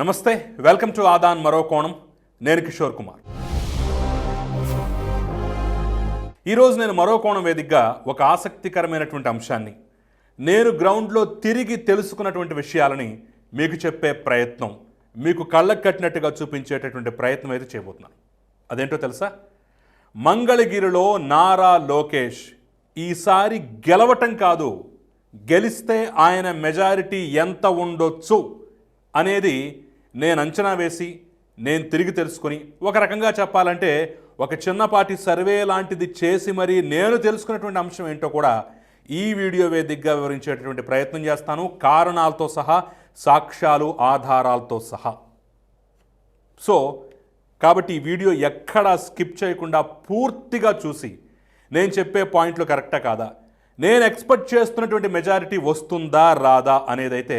నమస్తే welcome to Aadan మరో కోణం. నేను కిషోర్ కుమార్. ఈరోజు నేను మరో కోణం వేదికగా ఒక ఆసక్తికరమైనటువంటి అంశాన్ని నేను గ్రౌండ్లో తిరిగి తెలుసుకున్నటువంటి విషయాలని మీకు చెప్పే ప్రయత్నం మీకు కళ్ళకు కట్టినట్టుగా చూపించేటటువంటి ప్రయత్నం అయితే చేయబోతున్నాను. అదేంటో తెలుసా? మంగళగిరిలో నారా లోకేష్ ఈసారి గెలవటం కాదు గెలిస్తే ఆయన మెజారిటీ ఎంత ఉండొచ్చు అనేది నేను అంచనా వేసి నేను తిరిగి తెలుసుకొని ఒక రకంగా చెప్పాలంటే ఒక చిన్నపాటి సర్వే లాంటిది చేసి మరి నేను తెలుసుకున్నటువంటి అంశం ఏంటో కూడా ఈ వీడియో వేదికగా వివరించేటటువంటి ప్రయత్నం చేస్తాను. కారణాలతో సహా సాక్ష్యాలు ఆధారాలతో సహా. సో కాబట్టి ఈ వీడియో ఎక్కడా స్కిప్ చేయకుండా పూర్తిగా చూసి నేను చెప్పే పాయింట్లు కరెక్టా కాదా? నేను ఎక్స్పెక్ట్ చేస్తున్నటువంటి మెజారిటీ వస్తుందా రాదా అనేదైతే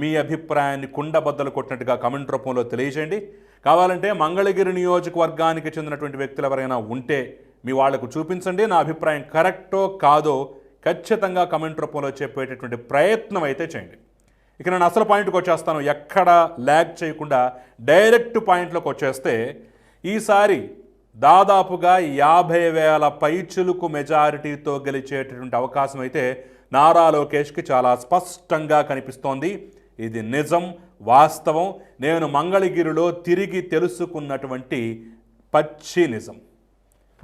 మీ అభిప్రాయాన్ని కుండబద్దలు కొట్టినట్టుగా కమెంట్ రూపంలో తెలియజేయండి. కావాలంటే మంగళగిరి నియోజకవర్గానికి చెందినటువంటి వ్యక్తులు ఎవరైనా ఉంటే మీ వాళ్ళకు చూపించండి. నా అభిప్రాయం కరెక్టో కాదో ఖచ్చితంగా కమెంట్ రూపంలో చెప్పేటటువంటి ప్రయత్నం అయితే చేయండి. ఇక నేను అసలు పాయింట్కి వచ్చేస్తాను. ఎక్కడ ల్యాగ్ చేయకుండా డైరెక్ట్ పాయింట్లోకి వచ్చేస్తే ఈసారి దాదాపుగా యాభై వేల పైచులకు మెజారిటీతో గెలిచేటటువంటి అవకాశం అయితే నారా లోకేష్కి చాలా స్పష్టంగా కనిపిస్తోంది. ఇది నిజం వాస్తవం. నేను మంగళగిరిలో తిరిగి తెలుసుకున్నటువంటి పచ్చి నిజం.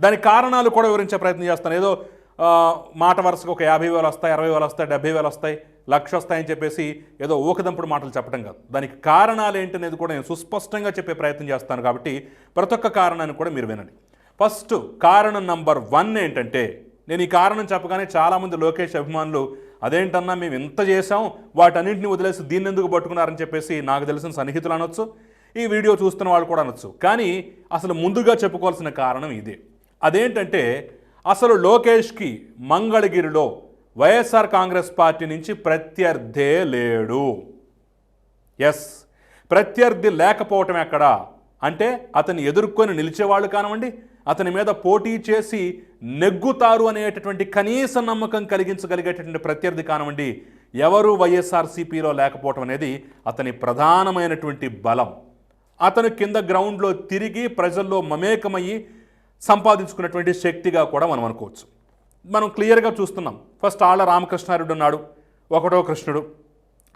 దాని కారణాలు కూడా వివరించే ప్రయత్నం చేస్తాను. ఏదో మాట వరుసగా ఒక యాభై వేలు వస్తాయి అరవై వేలు వస్తాయి డెబ్బై వేలు వస్తాయి లక్ష వస్తాయని చెప్పేసి ఏదో ఊకదంపుడు మాటలు చెప్పడం కాదు. దానికి కారణాలు ఏంటనేది కూడా నేను సుస్పష్టంగా చెప్పే ప్రయత్నం చేస్తాను కాబట్టి ప్రతి ఒక్క కారణాన్ని కూడా మీరు వినండి. ఫస్ట్ కారణం నంబర్ వన్ ఏంటంటే నేను ఈ కారణం చెప్పగానే చాలామంది లోకేష్ అభిమానులు అదేంటన్నా మేము ఇంత చేసాం వాటన్నింటిని వదిలేసి దీన్ని ఎందుకు పట్టుకున్నారని చెప్పేసి నాకు తెలిసిన సన్నిహితులు అనొచ్చు ఈ వీడియో చూస్తున్న వాళ్ళు కూడా అనొచ్చు. కానీ అసలు ముందుగా చెప్పుకోవాల్సిన కారణం ఇదే. అదేంటంటే అసలు లోకేష్కి మంగళగిరిలో వైఎస్ఆర్ కాంగ్రెస్ పార్టీ నుంచి ప్రత్యర్థే లేడు. ఎస్. ప్రత్యర్థి లేకపోవటం ఎక్కడ? అంటే అతన్ని ఎదుర్కొని నిలిచేవాళ్ళు కానివ్వండి అతని మీద పోటీ చేసి నెగ్గుతారు అనేటటువంటి కనీస నమ్మకం కలిగించగలిగేటటువంటి ప్రత్యర్థి కానివ్వండి ఎవరు వైఎస్ఆర్సీపీలో లేకపోవటం అనేది అతని ప్రధానమైనటువంటి బలం. అతను కింద గ్రౌండ్లో తిరిగి ప్రజల్లో మమేకమయ్యి సంపాదించుకున్నటువంటి శక్తిగా కూడా మనం అనుకోవచ్చు. మనం క్లియర్గా చూస్తున్నాం. ఫస్ట్ ఆళ్ళ రామకృష్ణారెడ్డి ఉన్నాడు ఒకటో కృష్ణుడు.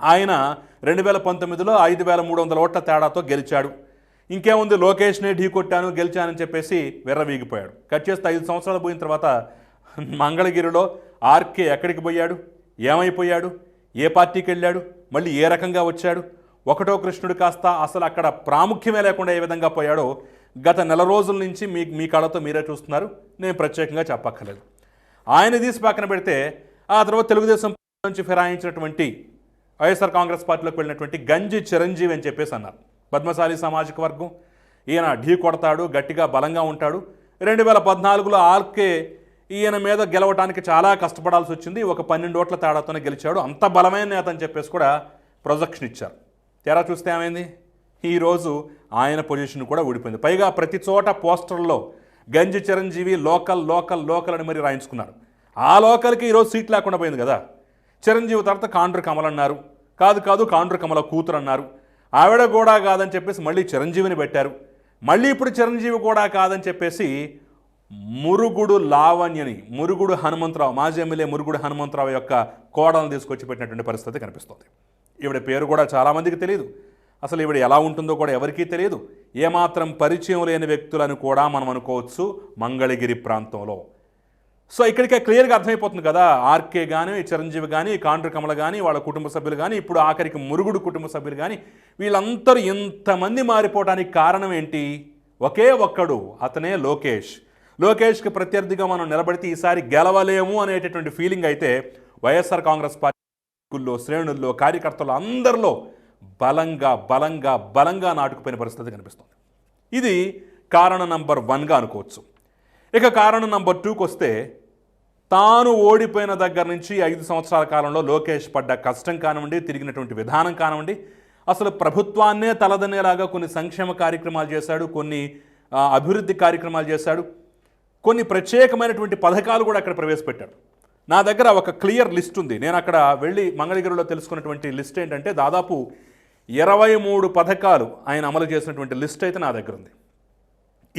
ఆయన రెండు వేల పంతొమ్మిదిలో ఐదు వేల మూడు వందల ఓట్ల తేడాతో గెలిచాడు. ఇంకేముంది లోకేష్నే ఢీ కొట్టాను గెలిచానని చెప్పేసి వెర్రవీగిపోయాడు. కట్ చేస్తే ఐదు సంవత్సరాలు పోయిన తర్వాత మంగళగిరిలో ఆర్కే ఎక్కడికి పోయాడు? ఏమైపోయాడు? ఏ పార్టీకి వెళ్ళాడు? మళ్ళీ ఏ రకంగా వచ్చాడు? ఒకటో కృష్ణుడు కాస్త అసలు అక్కడ ప్రాముఖ్యమే లేకుండా ఏ విధంగా పోయాడో గత నెల రోజుల నుంచి మీ మీ కళతో మీరే చూస్తున్నారు. నేను ప్రత్యేకంగా చెప్పక్కర్లేదు. ఆయన తీసి పక్కన పెడితే ఆ తర్వాత తెలుగుదేశం నుంచి ఫిరాయించినటువంటి వైఎస్ఆర్ కాంగ్రెస్ పార్టీలోకి వెళ్ళినటువంటి గంజి చిరంజీవి అని చెప్పేసి అన్నారు. పద్మశాలి సామాజిక వర్గం. ఈయన ఢీ కొడతాడు గట్టిగా బలంగా ఉంటాడు. రెండు వేల పద్నాలుగులో ఆర్కే ఈయన మీద గెలవడానికి చాలా కష్టపడాల్సి వచ్చింది. ఒక పన్నెండు ఓట్ల తేడాతోనే గెలిచాడు. అంత బలమైన నేత అని చెప్పేసి కూడా ప్రొజెక్షన్ ఇచ్చారు. తెరా చూస్తే ఏమైంది? ఈరోజు ఆయన పొజిషన్ కూడా ఊడిపోయింది. పైగా ప్రతి చోట పోస్టర్లో గంజి చిరంజీవి లోకల్ లోకల్ లోకల్ అని మరి రాయించుకున్నారు. ఆ లోకల్కి ఈరోజు సీట్ లేకుండా పోయింది కదా. చిరంజీవి తర్వాత కాండ్రు కమల్ అన్నారు. కాదు కాదు కాండ్రు కమల కూతురు అన్నారు. ఆవిడ కూడా కాదని చెప్పేసి మళ్ళీ చిరంజీవిని పెట్టారు. మళ్ళీ ఇప్పుడు చిరంజీవి కూడా కాదని చెప్పేసి మురుగుడు లావణ్యని మురుగుడు హనుమంతరావు మాజీ ఎమ్మెల్యే మురుగుడు హనుమంతరావు యొక్క కోడలను తీసుకొచ్చి పెట్టినటువంటి పరిస్థితి కనిపిస్తుంది. ఈవిడ పేరు కూడా చాలామందికి తెలియదు అసలు ఈవిడ ఎలా ఉంటుందో కూడా ఎవరికీ తెలియదు ఏమాత్రం పరిచయం లేని వ్యక్తులను కూడా మనం అనుకోవచ్చు మంగళగిరి ప్రాంతంలో. సో ఇక్కడికే క్లియర్గా అర్థమైపోతుంది కదా ఆర్కే కానీ చిరంజీవి కానీ కాండ్రు కమల కానీ వాళ్ళ కుటుంబ సభ్యులు కానీ ఇప్పుడు ఆఖరికి మురుగుడు కుటుంబ సభ్యులు కానీ వీళ్ళందరూ ఇంతమంది మారిపోవడానికి కారణం ఏంటి? ఒకే ఒక్కడు అతనే లోకేష్. లోకేష్కి ప్రత్యర్థిగా మనం నిలబడితే ఈసారి గెలవలేము అనేటటువంటి ఫీలింగ్ అయితే వైఎస్ఆర్ కాంగ్రెస్ పార్టీల్లో శ్రేణుల్లో కార్యకర్తలు అందరిలో బలంగా బలంగా బలంగా నాటుకుపోయిన పరిస్థితి కనిపిస్తుంది. ఇది కారణం నంబర్ వన్గా అనుకోవచ్చు. ఇక కారణం నంబర్ టూకి వస్తే తాను ఓడిపోయిన దగ్గర నుంచి ఐదు సంవత్సరాల కాలంలో లోకేష్ పడ్డ కష్టం కానివ్వండి తిరిగినటువంటి విధానం కానివ్వండి అసలు ప్రభుత్వాన్నే తలదనేలాగా కొన్ని సంక్షేమ కార్యక్రమాలు చేశాడు కొన్ని అభివృద్ధి కార్యక్రమాలు చేశాడు కొన్ని ప్రత్యేకమైనటువంటి పథకాలు కూడా అక్కడ ప్రవేశపెట్టాడు. నా దగ్గర ఒక క్లియర్ లిస్ట్ ఉంది. నేను అక్కడ వెళ్ళి మంగళగిరిలో తెలుసుకున్నటువంటి లిస్ట్ ఏంటంటే దాదాపు ఇరవై మూడు పథకాలు ఆయన అమలు చేసినటువంటి లిస్ట్ అయితే నా దగ్గర ఉంది.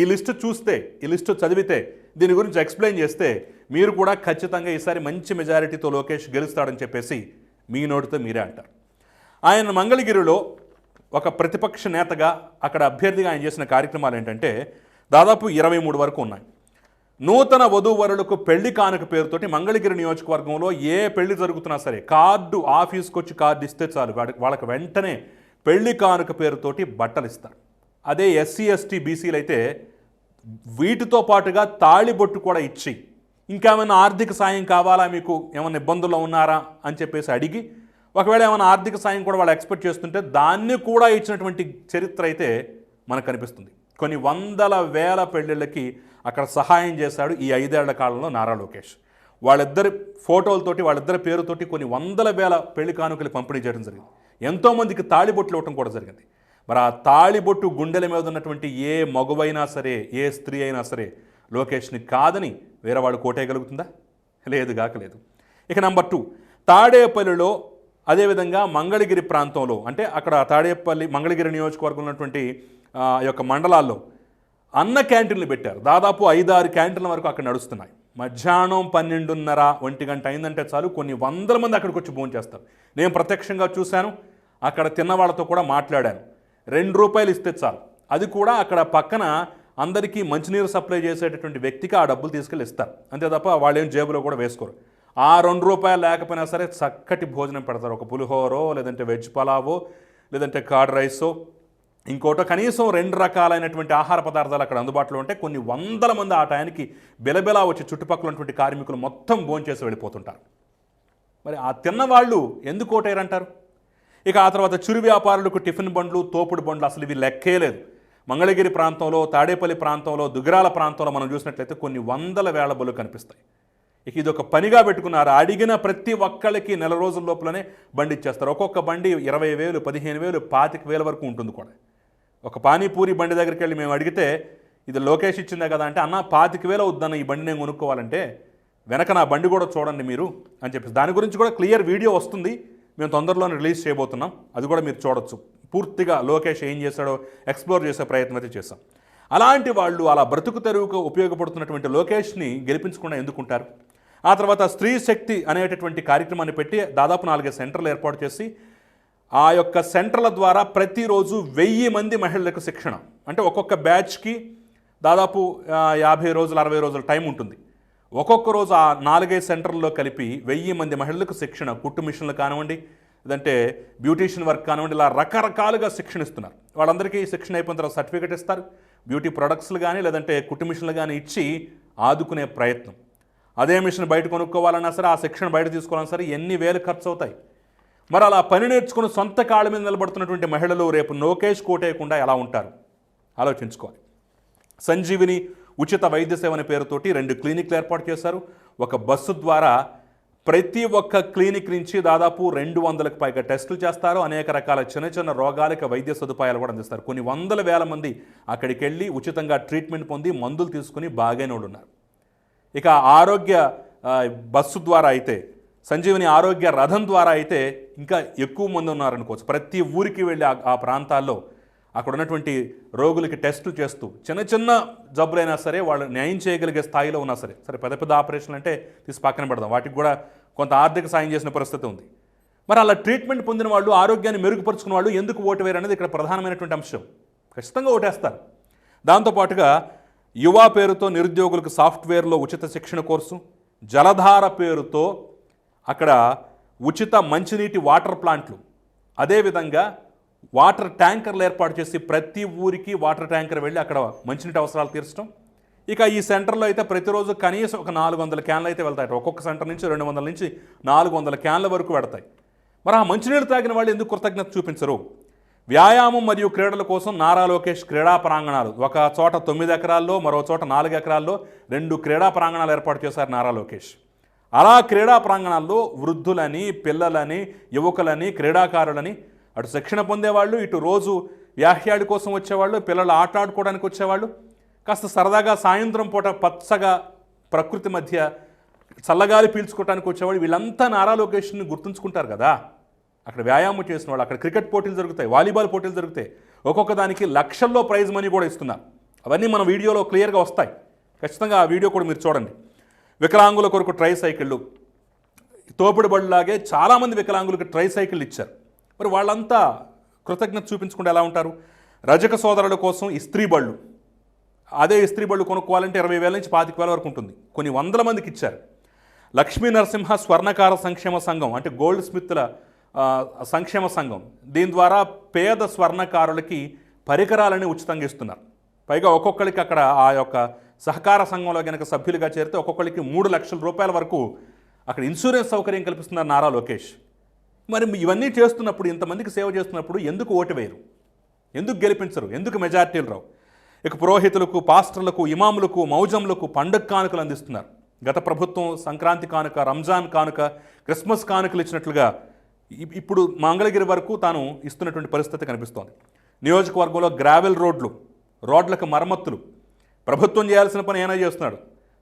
ఈ లిస్టు చూస్తే ఈ లిస్టు చదివితే దీని గురించి ఎక్స్ప్లెయిన్ చేస్తే మీరు కూడా ఖచ్చితంగా ఈసారి మంచి మెజారిటీతో లోకేష్ గెలుస్తాడని చెప్పేసి మీ నోటితో మీరే అంటారు. ఆయన మంగళగిరిలో ఒక ప్రతిపక్ష నేతగా అక్కడ అభ్యర్థిగా ఆయన చేసిన కార్యక్రమాలు ఏంటంటే దాదాపు ఇరవై మూడు వరకు ఉన్నాయి. నూతన వధూవరులకు పెళ్ళి కానుక పేరుతోటి మంగళగిరి నియోజకవర్గంలో ఏ పెళ్ళి జరుగుతున్నా సరే కార్డు ఆఫీస్కి వచ్చి కార్డు ఇస్తే చాలు. వాళ్ళకి వెంటనే పెళ్ళి కానుక పేరుతోటి బట్టలు ఇస్తారు. అదే ఎస్సీ ఎస్టీ బీసీలు అయితే వీటితో పాటుగా తాళిబొట్టు కూడా ఇచ్చి ఇంకేమైనా ఆర్థిక సాయం కావాలా? మీకు ఏమైనా ఇబ్బందుల్లో ఉన్నారా? అని చెప్పేసి అడిగి ఒకవేళ ఏమైనా ఆర్థిక సాయం కూడా వాళ్ళు ఎక్స్పెక్ట్ చేస్తుంటే దాన్ని కూడా ఇచ్చినటువంటి చరిత్ర అయితే మనకు కనిపిస్తుంది. కొన్ని వందల వేల పెళ్ళిళ్ళకి అక్కడ సహాయం చేశాడు ఈ ఐదేళ్ళ కాలంలో నారా లోకేష్. వాళ్ళిద్దరి ఫోటోలతోటి వాళ్ళిద్దరి పేరుతోటి కొన్ని వందల వేల పెళ్ళి కానుకలు పంపిణీ చేయడం జరిగింది. ఎంతోమందికి తాళిబొట్లు ఇవ్వటం కూడా జరిగింది. మరి ఆ తాళిబొట్టు గుండెల మీద ఉన్నటువంటి ఏ మగువైనా సరే ఏ స్త్రీ అయినా సరే లోకేష్ని కాదని వేరేవాడు కోటేయగలుగుతుందా లేదు కాకలేదు ఇక నంబర్ టూ తాడేపల్లిలో అదేవిధంగా మంగళగిరి ప్రాంతంలో అంటే అక్కడ తాడేపల్లి మంగళగిరి నియోజకవర్గంలో ఉన్నటువంటి ఆ యొక్క మండలాల్లో అన్న క్యాంటీన్లు పెట్టారు. దాదాపు ఐదారు క్యాంటీన్ల వరకు అక్కడ నడుస్తున్నాయి. మధ్యాహ్నం పన్నెండున్నర ఒంటి గంట అయిందంటే చాలు కొన్ని వందల మంది అక్కడికి వచ్చి భోజనం చేస్తారు. నేను ప్రత్యక్షంగా చూశాను అక్కడ తిన్న వాళ్ళతో కూడా మాట్లాడాను. రెండు రూపాయలు ఇస్తే చాలు. అది కూడా అక్కడ పక్కన అందరికీ మంచినీరు సప్లై చేసేటటువంటి వ్యక్తికి ఆ డబ్బులు తీసుకెళ్ళి ఇస్తారు. అంతే తప్ప వాళ్ళు ఏం జేబులో కూడా వేసుకోరు. ఆ రెండు రూపాయలు లేకపోయినా సరే చక్కటి భోజనం పెడతారు. ఒక పులిహోరో లేదంటే వెజ్ పలావో లేదంటే కార్డ్ రైసో ఇంకోటో కనీసం రెండు రకాలైనటువంటి ఆహార పదార్థాలు అక్కడ అందుబాటులో ఉంటే కొన్ని వందల మంది ఆ టయానికి బెలబెలా వచ్చి చుట్టుపక్కల ఉన్నటువంటి కార్మికులు మొత్తం భోంచేసి వెళ్ళిపోతుంటారు. మరి ఆ తిన్నవాళ్ళు ఎందుకు ఓటేరంటారు ఇక ఆ తర్వాత చిరు వ్యాపారులకు టిఫిన్ బండ్లు తోపుడు బండ్లు అసలు ఇవి లెక్కే లేదు. మంగళగిరి ప్రాంతంలో తాడేపల్లి ప్రాంతంలో దుగ్గరాల ప్రాంతంలో మనం చూసినట్లయితే కొన్ని వందల వేళ బళ్ళు కనిపిస్తాయి. ఇక ఇది ఒక పనిగా పెట్టుకున్నారు. అడిగిన ప్రతి ఒక్కళ్ళకి నెల రోజుల లోపలనే బండి ఇచ్చేస్తారు. ఒక్కొక్క బండి ఇరవై వేలు పదిహేను వేలు పాతిక వేల వరకు ఉంటుంది కూడా. ఒక పానీపూరి బండి దగ్గరికి వెళ్ళి మేము అడిగితే ఇది లోకేష్ ఇచ్చిందే కదా అంటే అన్న పాతిక వేలు అవుద్దన్న ఈ బండి నేను కొనుక్కోవాలంటే వెనక నా బండి కూడా చూడండి మీరు అని చెప్పేసి. దాని గురించి కూడా క్లియర్ వీడియో వస్తుంది. మేము తొందరలోనే రిలీజ్ చేయబోతున్నాం. అది కూడా మీరు చూడొచ్చు. పూర్తిగా లోకేష్ ఏం చేశాడో ఎక్స్ప్లోర్ చేసే ప్రయత్నం అయితే చేశాం. అలాంటి వాళ్ళు అలా బ్రతుకు తెరువుకు ఉపయోగపడుతున్నటువంటి లోకేష్ని గెలిపించకుండా ఎందుకుంటారు ఆ తర్వాత స్త్రీ శక్తి అనేటటువంటి కార్యక్రమాన్ని పెట్టి దాదాపు నాలుగైదు సెంటర్లు ఏర్పాటు చేసి ఆ యొక్క సెంటర్ల ద్వారా ప్రతిరోజు వెయ్యి మంది మహిళలకు శిక్షణ. అంటే ఒక్కొక్క బ్యాచ్కి దాదాపు యాభై రోజులు అరవై రోజుల టైం ఉంటుంది. ఒక్కొక్క రోజు ఆ నాలుగైదు సెంటర్లో కలిపి వెయ్యి మంది మహిళలకు శిక్షణ కుట్టు మిషన్లు కానివ్వండి లేదంటే బ్యూటీషియన్ వర్క్ కానివ్వండి ఇలా రకరకాలుగా శిక్షణ ఇస్తున్నారు. వాళ్ళందరికీ శిక్షణ అయిపోయిన తర్వాత సర్టిఫికేట్ ఇస్తారు. బ్యూటీ ప్రొడక్ట్స్లు కానీ లేదంటే కుటుంబిషన్లు కానీ ఇచ్చి ఆదుకునే ప్రయత్నం. అదే మిషన్ బయట కొనుక్కోవాలన్నా సరే ఆ శిక్షణ బయట తీసుకోవాలన్నా సరే ఎన్ని వేలు ఖర్చు అవుతాయి మరి అలా పని నేర్చుకుని సొంత కాళ్ళ మీద నిలబడుతున్నటువంటి మహిళలు రేపు నోకేష్ కోటేయకుండా ఎలా ఉంటారు? ఆలోచించుకోవాలి. సంజీవిని ఉచిత వైద్య సేవ అనే పేరుతోటి రెండు క్లినిక్లు ఏర్పాటు చేశారు. ఒక బస్సు ద్వారా ప్రతి ఒక్క క్లినిక్ నుంచి దాదాపు రెండు వందలకు పైగా టెస్టులు చేస్తారు. అనేక రకాల చిన్న చిన్న రోగాలకు వైద్య సదుపాయాలు కూడా అందిస్తారు. కొన్ని వందల వేల మంది అక్కడికి వెళ్ళి ఉచితంగా ట్రీట్మెంట్ పొంది మందులు తీసుకుని బాగైన ఉన్నారు ఇక ఆరోగ్య బస్సు ద్వారా అయితే సంజీవని ఆరోగ్య రథం ద్వారా అయితే ఇంకా ఎక్కువ మంది ఉన్నారనుకోవచ్చు. ప్రతి ఊరికి వెళ్ళి ఆ ప్రాంతాల్లో అక్కడ ఉన్నటువంటి రోగులకి టెస్టులు చేస్తూ చిన్న చిన్న జబ్బులైనా సరే వాళ్ళు న్యాయం చేయగలిగే స్థాయిలో ఉన్నా సరే. సరే పెద్ద పెద్ద ఆపరేషన్లు అంటే తీసి పక్కన పెడదాం. వాటికి కూడా కొంత ఆర్థిక సాయం చేసిన పరిస్థితి ఉంది. మరి అలా ట్రీట్మెంట్ పొందిన వాళ్ళు ఆరోగ్యాన్ని మెరుగుపరుచుకున్న వాళ్ళు ఎందుకు ఓటు వేరు అనేది ఇక్కడ ప్రధానమైనటువంటి అంశం. ఖచ్చితంగా ఓటేస్తారు. దాంతోపాటుగా యువ పేరుతో నిరుద్యోగులకు సాఫ్ట్వేర్లో ఉచిత శిక్షణ కోర్సు జలధార పేరుతో అక్కడ ఉచిత మంచినీటి వాటర్ ప్లాంట్లు. అదేవిధంగా వాటర్ ట్యాంకర్లు ఏర్పాటు చేసి ప్రతి ఊరికి వాటర్ ట్యాంకర్ వెళ్ళి అక్కడ మంచినీటి అవసరాలు తీర్చడం. ఇక ఈ సెంటర్లో అయితే ప్రతిరోజు కనీసం ఒక నాలుగు వందల క్యాన్లు అయితే వెళ్తాయి ఒక్కొక్క సెంటర్ నుంచి రెండు వందల నుంచి నాలుగు వందల క్యాన్ల వరకు వెడతాయి మరి ఆ మంచినీళ్ళు తాగిన వాళ్ళు ఎందుకు కృతజ్ఞత చూపించరు? వ్యాయామం మరియు క్రీడల కోసం నారా లోకేష్ క్రీడా ప్రాంగణాలు. ఒక చోట తొమ్మిది ఎకరాల్లో మరో చోట నాలుగు ఎకరాల్లో రెండు క్రీడా ప్రాంగణాలు ఏర్పాటు చేశారు నారా లోకేష్. అలా క్రీడా ప్రాంగణాల్లో వృద్ధులని పిల్లలని యువకులని క్రీడాకారులని అటు శిక్షణ పొందేవాళ్ళు ఇటు రోజు వ్యాహ్యాడి కోసం వచ్చేవాళ్ళు పిల్లలు ఆట ఆడుకోవడానికి వచ్చేవాళ్ళు. కాస్త సరదాగా సాయంత్రం పూట పచ్చగా ప్రకృతి మధ్య చల్లగాలి పీల్చుకోవడానికి వచ్చేవాళ్ళు. వీళ్ళంతా నారా లొకేషన్ని గుర్తుంచుకుంటారు కదా. అక్కడ వ్యాయామం చేసిన వాళ్ళు అక్కడ క్రికెట్ పోటీలు జరుగుతాయి వాలీబాల్ పోటీలు జరుగుతాయి. ఒక్కొక్క దానికి లక్షల్లో ప్రైజ్ మనీ కూడా ఇస్తున్నారు. అవన్నీ మన వీడియోలో క్లియర్గా వస్తాయి. ఖచ్చితంగా ఆ వీడియో కూడా మీరు చూడండి. వికలాంగుల కొరకు ట్రై సైకిళ్ళు. తోపుడు బళ్ళలాగే చాలామంది వికలాంగులకు ట్రై సైకిల్ ఇచ్చారు. మరి వాళ్ళంతా కృతజ్ఞత చూపించకుండా ఎలా ఉంటారు? రజక సోదరుల కోసం ఇస్త్రీ బళ్ళు. అదే ఇస్త్రీ బళ్ళు కొనుక్కోవాలంటే ఇరవై వేల నుంచి పాతిక వేల వరకు ఉంటుంది. కొన్ని వందల మందికి ఇచ్చారు. లక్ష్మీ నరసింహ స్వర్ణకార సంక్షేమ సంఘం అంటే గోల్డ్ స్మిత్ల సంక్షేమ సంఘం. దీని ద్వారా పేద స్వర్ణకారులకి పరికరాలని ఉచితంగా ఇస్తున్నారు. పైగా ఒక్కొక్కరికి అక్కడ ఆ యొక్క సహకార సంఘంలో కనుక సభ్యులుగా చేరితే ఒక్కొక్కరికి మూడు లక్షల రూపాయల వరకు అక్కడ ఇన్సూరెన్స్ సౌకర్యం కల్పిస్తున్నారు నారా లోకేష్. మరి ఇవన్నీ చేస్తున్నప్పుడు ఇంతమందికి సేవ చేస్తున్నప్పుడు ఎందుకు ఓటు వేయరు? ఎందుకు గెలిపించరు? ఎందుకు మెజార్టీలు రావు? ఇక పురోహితులకు పాస్టర్లకు ఇమాములకు మౌజంలకు పండుగ కానుకలు అందిస్తున్నారు. గత ప్రభుత్వం సంక్రాంతి కానుక రంజాన్ కానుక క్రిస్మస్ కానుకలు ఇచ్చినట్లుగా ఇప్పుడు మంగళగిరి వరకు తాను ఇస్తున్నటువంటి పరిస్థితి కనిపిస్తోంది. నియోజకవర్గంలో గ్రావెల్ రోడ్లు రోడ్లకు మరమ్మతులు. ప్రభుత్వం చేయాల్సిన పని ఏమైనా చేస్తున్నాడు?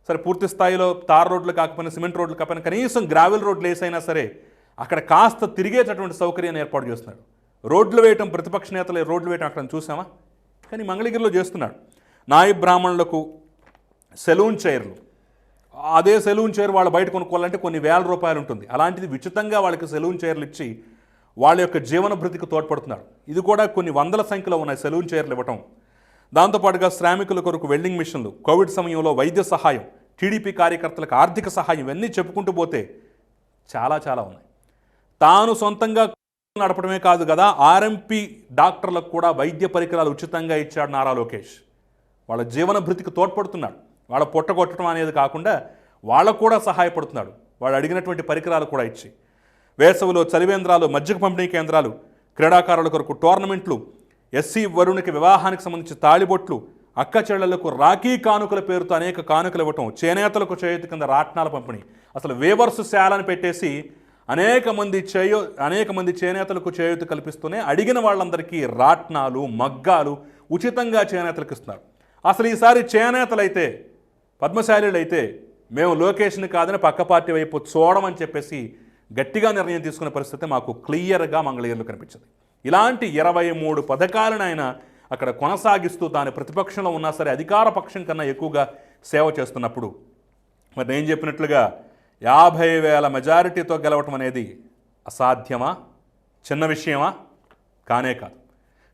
సరే పూర్తి స్థాయిలో తార్ రోడ్లు కాకపోయినా సిమెంట్ రోడ్లు కాకపోయినా కనీసం గ్రావెల్ రోడ్లు వేసైనా సరే అక్కడ కాస్త తిరిగేటటువంటి సౌకర్యాన్ని ఏర్పాటు చేస్తున్నాడు. రోడ్లు వేయటం ప్రతిపక్ష నేతలు రోడ్లు వేయటం అక్కడ చూసామా కానీ మంగళగిరిలో చేస్తున్నాడు. నాయి బ్రాహ్మణులకు సెలూన్ చైర్లు. అదే సెలూన్ చైర్ వాళ్ళు బయట కొనుక్కోవాలంటే కొన్ని వేల రూపాయలు ఉంటుంది. అలాంటిది ఉచితంగా వాళ్ళకి సెలూన్ చైర్లు ఇచ్చి వాళ్ళ యొక్క జీవన భృతికి తోడ్పడుతున్నాడు. ఇది కూడా కొన్ని వందల సంఖ్యలో ఉన్నాయి సెలూన్ చైర్లు ఇవ్వటం. దాంతోపాటుగా శ్రామికుల కొరకు వెల్డింగ్ మిషన్లు కోవిడ్ సమయంలో వైద్య సహాయం టీడీపీ కార్యకర్తలకు ఆర్థిక సహాయం ఇవన్నీ చెప్పుకుంటూ పోతే చాలా చాలా ఉన్నాయి. తాను సొంతంగా నడపడమే కాదు కదా ఆర్ఎంపీ డాక్టర్లకు కూడా వైద్య పరికరాలు ఉచితంగా ఇచ్చాడు నారా లోకేష్. వాళ్ళ జీవన భృతికి తోడ్పడుతున్నాడు. వాళ్ళ పొట్ట కొట్టడం అనేది కాకుండా వాళ్ళకు కూడా సహాయపడుతున్నాడు. వాళ్ళు అడిగినటువంటి పరికరాలు కూడా ఇచ్చి. వేసవిలో చలివేంద్రాలు మజ్జిగ పంపిణీ కేంద్రాలు క్రీడాకారుల కొరకు టోర్నమెంట్లు ఎస్సీ వరుణికి వివాహానికి సంబంధించి తాళిబొట్లు అక్క చెల్లెళ్ళకు రాఖీ కానుకల పేరుతో అనేక కానుకలు ఇవ్వటం చేనేతలకు చేతి కింద రాట్నాల పంపిణీ. అసలు వేవర్స్ శాలని పెట్టేసి అనేక మంది చేయో అనేక మంది చేనేతలకు చేయూత కల్పిస్తూనే అడిగిన వాళ్ళందరికీ రాట్నాలు మగ్గాలు ఉచితంగా చేనేతలకు ఇస్తున్నారు. అసలు ఈసారి చేనేతలైతే పద్మశాలీలు అయితే మేము లొకేషన్ కాదని పక్క పార్టీ వైపు చూడమని చెప్పేసి గట్టిగా నిర్ణయం తీసుకునే పరిస్థితి మాకు క్లియర్గా మంగళగిరిలో కనిపించింది. ఇలాంటి ఇరవై మూడు పథకాలను ఆయన అక్కడ కొనసాగిస్తూ తాను ప్రతిపక్షంలో ఉన్నా సరే అధికార పక్షం కన్నా ఎక్కువగా సేవ చేస్తున్నప్పుడు మరి నేను చెప్పినట్లుగా యాభై వేల మెజారిటీతో గెలవటం అనేది అసాధ్యమా? చిన్న విషయమా? కానే కాదు.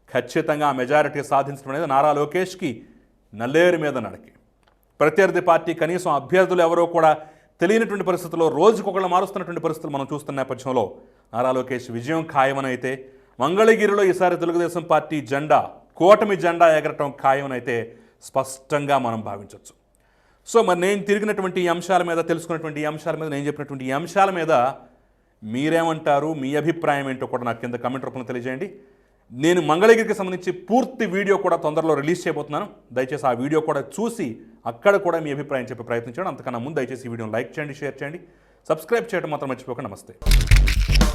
ఖచ్చితంగా మెజారిటీ సాధించడం అనేది నారా లోకేష్కి నల్లేరు మీద నడకి. ప్రత్యర్థి పార్టీ కనీసం అభ్యర్థులు ఎవరో కూడా తెలియనటువంటి పరిస్థితుల్లో రోజుకొకళ్ళు మారుస్తున్నటువంటి పరిస్థితులు మనం చూస్తున్న నేపథ్యంలో నారా లోకేష్ విజయం ఖాయమనైతే అయితే మంగళగిరిలో ఈసారి తెలుగుదేశం పార్టీ జెండా కూటమి జెండా ఎగరటం ఖాయమనైతే అయితే స్పష్టంగా మనం భావించవచ్చు సో మరి నేను తిరిగినటువంటి అంశాల మీద తెలుసుకున్నటువంటి అంశాల మీద నేను చెప్పినటువంటి అంశాల మీద మీరేమంటారు మీ అభిప్రాయం ఏంటో కూడా నాకు కింద కమెంట్ రూపంలో తెలియజేయండి. నేను మంగళగిరికి సంబంధించి పూర్తి వీడియో కూడా తొందరలో రిలీజ్ చేయబోతున్నాను. దయచేసి ఆ వీడియో కూడా చూసి అక్కడ కూడా మీ అభిప్రాయం చెప్పే ప్రయత్నించండి అంతకన్నా ముందు దయచేసి ఈ వీడియోని లైక్ చేయండి షేర్ చేయండి. సబ్స్క్రైబ్ చేయడం మాత్రం మర్చిపోకండి. నమస్తే.